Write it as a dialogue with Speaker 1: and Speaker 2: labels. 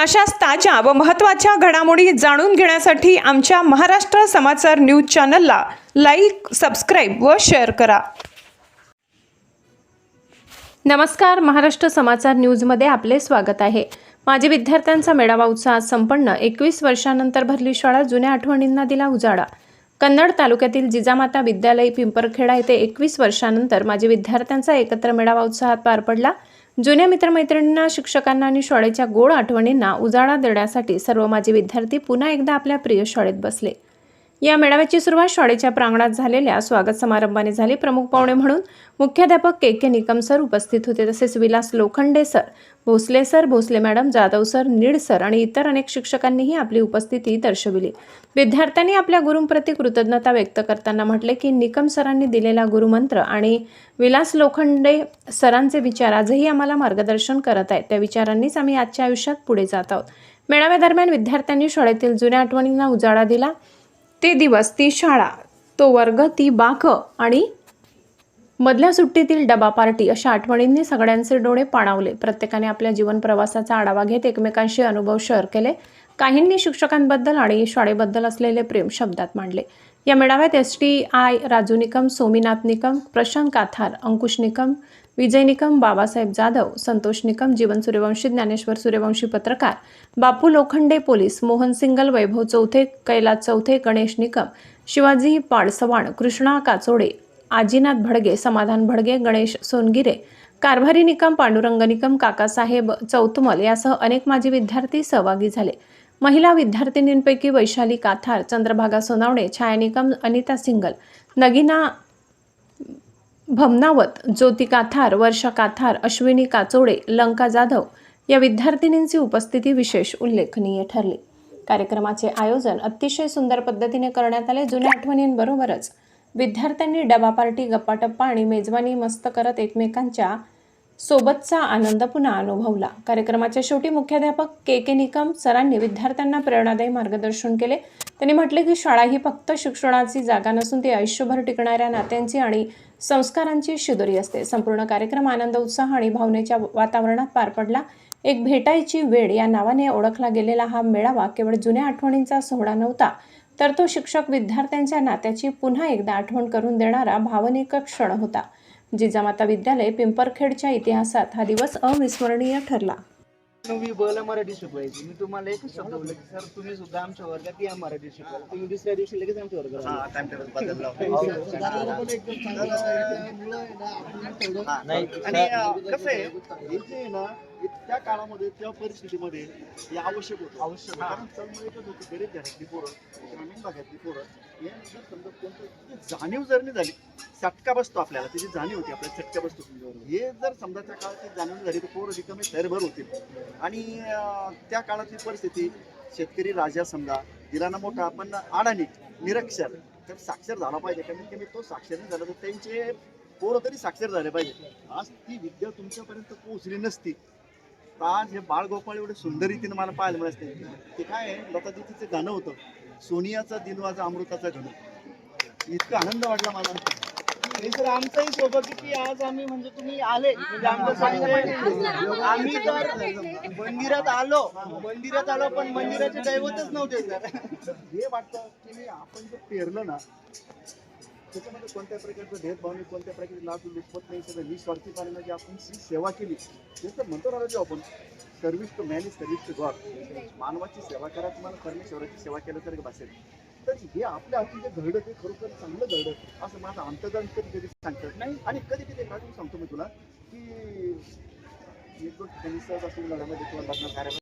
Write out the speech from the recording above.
Speaker 1: अशाच ताज्या व महत्त्वाच्या घडामोडी जाणून घेण्यासाठी आमच्या महाराष्ट्र समाचार न्यूज चॅनलला लाईक सबस्क्राईब व शेअर करा. नमस्कार महाराष्ट्र समाचार न्यूजमध्ये आपले स्वागत आहे. माजी विद्यार्थ्यांचा मेळावा उत्साहात संपन्न. एकवीस वर्षानंतर भरली शाळा जुन्या आठवणींना दिला उजाडा कन्नड तालुक्यातील जिजामाता विद्यालय पिंपरखेडा येथे एकवीस वर्षानंतर माजी विद्यार्थ्यांचा एकत्र मेळावा उत्साहात पार पडला. जुन्या मित्रमैत्रिणींना शिक्षकांना आणि शाळेच्या गोड आठवणींना उजाळा देण्यासाठी सर्व माजी विद्यार्थी पुन्हा एकदा आपल्या प्रिय शाळेत बसले. या मेळाव्याची सुरुवात शाळेच्या प्रांगणात झालेल्या स्वागत समारंभाने झाली. प्रमुख पाहुणे म्हणून मुख्याध्यापक के के निकम सर उपस्थित होते. तसेच Vilas Lokhande sir Bhosle sir Bhosle madam Jadhav sir need sir आणि इतर अनेक शिक्षकांनीही आपली उपस्थिती दर्शविली. विद्यार्थ्यांनी आपल्या गुरुंप्रती कृतज्ञता व्यक्त करताना म्हटले की निकम सरांनी दिलेला गुरुमंत्र आणि विलास लोखंडे सरांचे विचार आजही आम्हाला मार्गदर्शन करत आहेत. त्या विचारांनीच आम्ही आजच्या आयुष्यात पुढे जात आहोत. मेळाव्यादरम्यान विद्यार्थ्यांनी शाळेतील जुन्या आठवणींना उजाळा दिला. ते दिवस ती शाळा तो वर्ग ती बाक आणि मधल्या सुट्टीतील डबा पार्टी अशा आठवणींनी सगळ्यांचे डोळे पाणावले. प्रत्येकाने आपल्या जीवन प्रवासाचा आढावा घेत एकमेकांशी अनुभव शेअर केले. काहींनी शिक्षकांबद्दल आणि शाळेबद्दल असलेले प्रेम शब्दात मांडले. या मेळाव्यात S T I Raju Nikam Sominath Nikam Prashant Kathar Ankush Nikam Vijay Nikam Babasaheb Jadhav Santosh Nikam Jeevan Suryavanshi Dnyaneshwar Suryavanshi पत्रकार बापू लोखंडे पोलीस मोहन सिंगल वैभव चौथे कैलास चौथे गणेश निकम शिवाजी पाडसवाण कृष्णा काचोडे आजीनाथ भडगे समाधान भडगे गणेश सोनगिरे कारभारी निकम पांडुरंग निकम काकासाहेब चौतमल यासह अनेक माजी विद्यार्थी सहभागी झाले. महिला विद्यार्थिनींपैकी वैशाली काथार चंद्रभागा सोनावणे छाया निकम अनिता सिंगल नगिना भमनावत ज्योती काथार वर्षा काथार अश्विनी काचोडे लंका जाधव या विद्यार्थिनींची उपस्थिती विशेष उल्लेखनीय ठरली. कार्यक्रमाचे आयोजन अतिशय सुंदर पद्धतीने करण्यात आले. जुन्या आठवणींबरोबरच विद्यार्थ्यांनी डबा पार्टी गप्पाटप्पा आणि मेजवानी मस्त करत एकमेकांच्या सोबतचा आनंद पुन्हा अनुभवला. कार्यक्रमाच्या शेवटी मुख्याध्यापक के के निकम सरांनी विद्यार्थ्यांना प्रेरणादायी मार्गदर्शन केले. त्यांनी म्हटले की शाळा ही फक्त शिक्षणाची जागा नसून ती आयुष्यभर टिकणाऱ्या नात्यांची आणि संस्कारांची शिदोरी असते. संपूर्ण कार्यक्रम आनंद उत्साह आणि भावनेच्या वातावरणात पार पडला. एक भेटायची वेळ या नावाने ओळखला गेलेला हा मेळावा केवळ जुन्या आठवणींचा सोहळा नव्हता तर तो शिक्षक विद्यार्थ्यांच्या नात्याची पुन्हा एकदा आठवण करून देणारा भावनिक क्षण होता जिजामाता विद्यालय पिंपरखेडच्या इतिहासात हा दिवस अविस्मरणीय ठरला.
Speaker 2: नववी बला मराठी शिकवायची मी तुम्हाला एकच शब्द बोललो की सर तुम्ही सुद्धा आमच्या वर्गात या मराठी शिकवायला तुम्ही दुसऱ्या दिवशी लगेच आमच्या वर्गात आले.
Speaker 3: आणि अं, कसं आहे हे जे आहे ना हे त्या काळामध्ये त्या परिस्थितीमध्ये हे आवश्यक होतं. आवश्यक कारण चळमळीतच होती गरीब घरातली पोरं ग्रामीण भागातली पोरं जर समजा कोणतं जाणीव जर नाही झाली चटका बसतो आपल्याला. त्याची जाणीव होती आपल्याला चटका बसतो हे जर समजा त्या काळात ती जाणीव झाली तर पोरं रिकामे थैरभर होतील. आणि त्या काळातली परिस्थिती शेतकरी राजा समजा दिला ना मोठा पण अडाणी निरक्षर तर साक्षर झाला पाहिजे. कमीत कमी तो साक्षर नाही झाला तर त्यांचे पोरं तरी साक्षर झाले पाहिजे. आज ती विद्या तुमच्यापर्यंत पोहोचली नसती. आज हे बाळ गोपाळ एवढे सुंदर रीतीने मला पाहायला मिळत नाही. ते काय आहे? लतादीतीचं गाणं होतं. सोनियाचा दिनवाजा अमृताचा घन इतका आनंद वाटला मला.
Speaker 2: आणि सर आमचंही सौभाग्य की आज आम्ही म्हणजे तुम्ही आले. म्हणजे आम्ही तर मंदिरात आलो. मंदिरात आलो पण मंदिराचे दैवतच नव्हते सर.
Speaker 3: हे वाटतं की आपण जे पेरलं ना त्याच्यामध्ये कोणत्या प्रकारचं भेदभाव नाही कोणत्या प्रकारची लाभ लुचपत नाही सगळं निस्वार्थीपणाने जी आपण जी सेवा केली ते तर म्हणतो जो आपण service to man is service to God मानवाची सेवा करा तुम्हाला परमेश्वराची सेवा केलं तर भासेल तर हे आपल्या हाती जे घडलं ते खरोखर चांगलं घडलं असं माझं अंतर्गत कधी कधी सांगतात. नाही. आणि कधी कधी अजून सांगतो मी तुला की एक दोन ठिकाणी सहज असेल लग्नामध्ये किंवा लग्न कार्यामध्ये